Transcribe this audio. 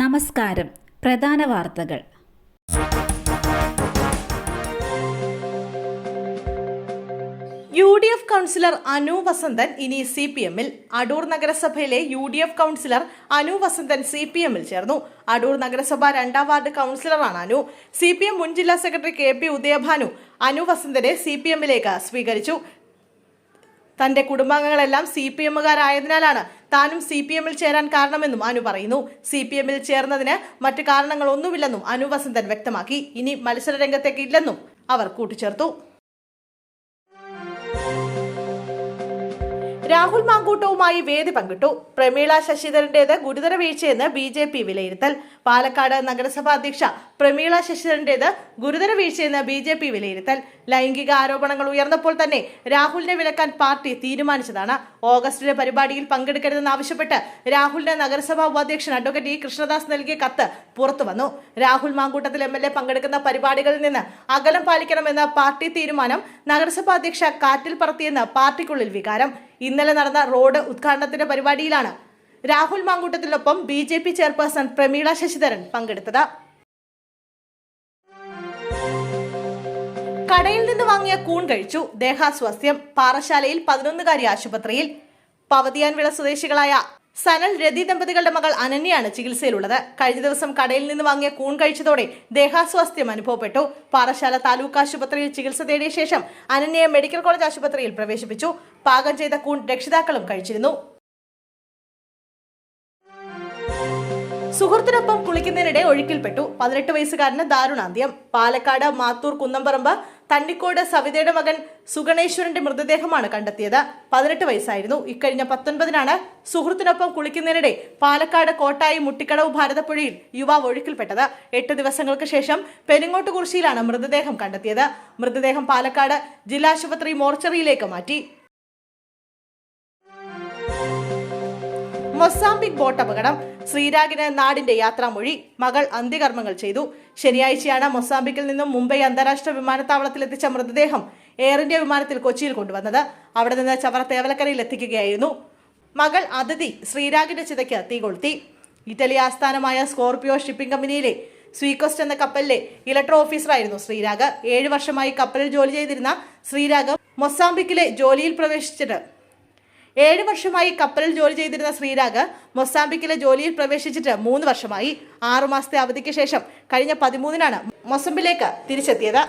നമസ്കാരം. പ്രധാന വാർത്തകൾ. U D F councillor Anu Vasanthan ഇനി സി പി എമ്മിൽ. അടൂർ നഗരസഭയിലെ U D F councillor Anu Vasanthan C P എമ്മിൽ ചേർന്നു. അടൂർ നഗരസഭ രണ്ടാം വാർഡ് കൗൺസിലറാണ് അനു. സി പി എം മുൻ ജില്ലാ secretary K P Udayabhanu Anu വസന്തനെ C P എമ്മിലേക്ക് സ്വീകരിച്ചു. തന്റെ കുടുംബാംഗങ്ങളെല്ലാം സി പി എമ്മുകാരായതിനാലാണ് താനും സി പി എമ്മിൽ ചേരാൻ കാരണമെന്നും അനു പറയുന്നു. സി പി എമ്മിൽ ചേർന്നതിന് മറ്റു കാരണങ്ങളൊന്നുമില്ലെന്നും അനു വസന്തൻ വ്യക്തമാക്കി. ഇനി മത്സര രംഗത്തേക്ക് ഇല്ലെന്നും അവർ കൂട്ടിച്ചേർത്തു. രാഹുൽ മാങ്കൂട്ടവുമായി വേദി പങ്കിട്ടു. പ്രമീള ശശിധരന്റേത് ഗുരുതര വീഴ്ചയെന്ന് ബി ജെ പി വിലയിരുത്തൽ. പാലക്കാട് നഗരസഭാ അധ്യക്ഷ പ്രമീള ശശിധരന്റേത് ഗുരുതര വീഴ്ചയെന്ന് ബി ജെ പി വിലയിരുത്തൽ. ലൈംഗിക ആരോപണങ്ങൾ ഉയർന്നപ്പോൾ തന്നെ രാഹുലിനെ വിലക്കാൻ പാർട്ടി തീരുമാനിച്ചതാണ്. ഓഗസ്റ്റിലെ പരിപാടിയിൽ പങ്കെടുക്കരുതെന്നാവശ്യപ്പെട്ട് രാഹുലിന്റെ നഗരസഭാ ഉപാധ്യക്ഷൻ അഡ്വക്കേറ്റ് ഇ കൃഷ്ണദാസ് നൽകിയ കത്ത് പുറത്തുവന്നു Rahul Mankoottathil M L A പങ്കെടുക്കുന്ന പരിപാടികളിൽ നിന്ന് അകലം പാലിക്കണമെന്ന പാർട്ടി തീരുമാനം നഗരസഭാ അധ്യക്ഷ കാറ്റിൽ പറത്തിയെന്ന് പാർട്ടിക്കുള്ളിൽ വികാരം. ഇന്നലെ നടന്ന റോഡ് ഉദ്ഘാടനത്തിന്റെ പരിപാടിയിലാണ് Rahul മാങ്കൂട്ടത്തിനൊപ്പം B J P chairperson Prameela Sasidharan പങ്കെടുത്തത്. കടയിൽ നിന്ന് വാങ്ങിയ കൂൺ കഴിച്ചു. ദേഹാസ്വാസ്ഥ്യം. പാറശാലയിൽ പതിനൊന്നുകാരി ആശുപത്രിയിൽ. പവതിയാൻവിള സ്വദേശികളായ സനൽ രതി ദമ്പതികളുടെ മകൾ അനന്യയാണ് ചികിത്സയിലുള്ളത്. കഴിഞ്ഞ ദിവസം കടയിൽ നിന്ന് വാങ്ങിയ കൂൺ കഴിച്ചതോടെ ദേഹാസ്വാസ്ഥ്യം അനുഭവപ്പെട്ടു. പാറശാല താലൂക്ക് ആശുപത്രിയിൽ ചികിത്സ തേടിയ ശേഷം അനന്യയെ മെഡിക്കൽ കോളേജ് ആശുപത്രിയിൽ പ്രവേശിപ്പിച്ചു. പാകം ചെയ്ത കൂൺ രക്ഷിതാക്കളും കഴിച്ചിരുന്നു. സുഹൃത്തിനൊപ്പം കുളിക്കുന്നതിനിടെ ഒഴുക്കിൽപ്പെട്ടു. പതിനെട്ട് വയസ്സുകാരന് ദാരുണാന്ത്യം. പാലക്കാട് മാത്തൂർ കുന്നംപറമ്പ് തണ്ണിക്കോട് സവിതയുടെ മകൻ സുഗണേശ്വരന്റെ മൃതദേഹമാണ് കണ്ടെത്തിയത്. പതിനെട്ട് വയസ്സായിരുന്നു. ഇക്കഴിഞ്ഞ പത്തൊൻപതിനാണ് സുഹൃത്തിനൊപ്പം കുളിക്കുന്നതിനിടെ പാലക്കാട് കോട്ടായി മുട്ടിക്കടവ് ഭാരതപ്പുഴയിൽ യുവാവ് ഒഴുക്കിൽപ്പെട്ടത്. എട്ട് ദിവസങ്ങൾക്ക് ശേഷം പെരിങ്ങോട്ടുകുറിശിയിലാണ് മൃതദേഹം കണ്ടെത്തിയത്. മൃതദേഹം പാലക്കാട് ജില്ലാശുപത്രി മോർച്ചറിയിലേക്ക് മാറ്റി. മൊസാംബിക് ബോട്ട് അപകടം. ശ്രീരാഗിന് നാടിന്റെ യാത്രാമൊഴി. മകൾ അന്ത്യകർമ്മങ്ങൾ ചെയ്തു. ശനിയാഴ്ചയാണ് മൊസാംബിക്കിൽ നിന്നും മുംബൈ അന്താരാഷ്ട്ര വിമാനത്താവളത്തിൽ എത്തിച്ച മൃതദേഹം എയർ ഇന്ത്യ വിമാനത്തിൽ കൊച്ചിയിൽ കൊണ്ടുവന്നത്. അവിടെ നിന്ന് ചവറ തേവലക്കരയിൽ എത്തിക്കുകയായിരുന്നു. മകൾ അതിഥി ശ്രീരാഗിന്റെ ചിതയ്ക്ക് തീ കൊളുത്തി. ഇറ്റലി ആസ്ഥാനമായ സ്കോർപിയോ ഷിപ്പിംഗ് കമ്പനിയിലെ സ്വീകോസ്റ്റ് എന്ന കപ്പലിലെ ഇലക്ട്രോ ഓഫീസറായിരുന്നു ശ്രീരാഗ്. ഏഴു വർഷമായി കപ്പലിൽ ജോലി ചെയ്തിരുന്ന ശ്രീരാഗ് മൊസാംബിക്കിലെ ജോലിയിൽ പ്രവേശിച്ചിട്ട് ഏഴ് വർഷമായി കപ്പലിൽ ജോലി ചെയ്തിരുന്ന ശ്രീരാഗ് മൊസാംബിക്കിലെ ജോലിയിൽ പ്രവേശിച്ചിട്ട് മൂന്ന് വർഷമായി. ആറുമാസത്തെ അവധിക്ക് ശേഷം കഴിഞ്ഞ പതിമൂന്നിനാണ് മൊസംബിലേക്ക് തിരിച്ചെത്തിയത്.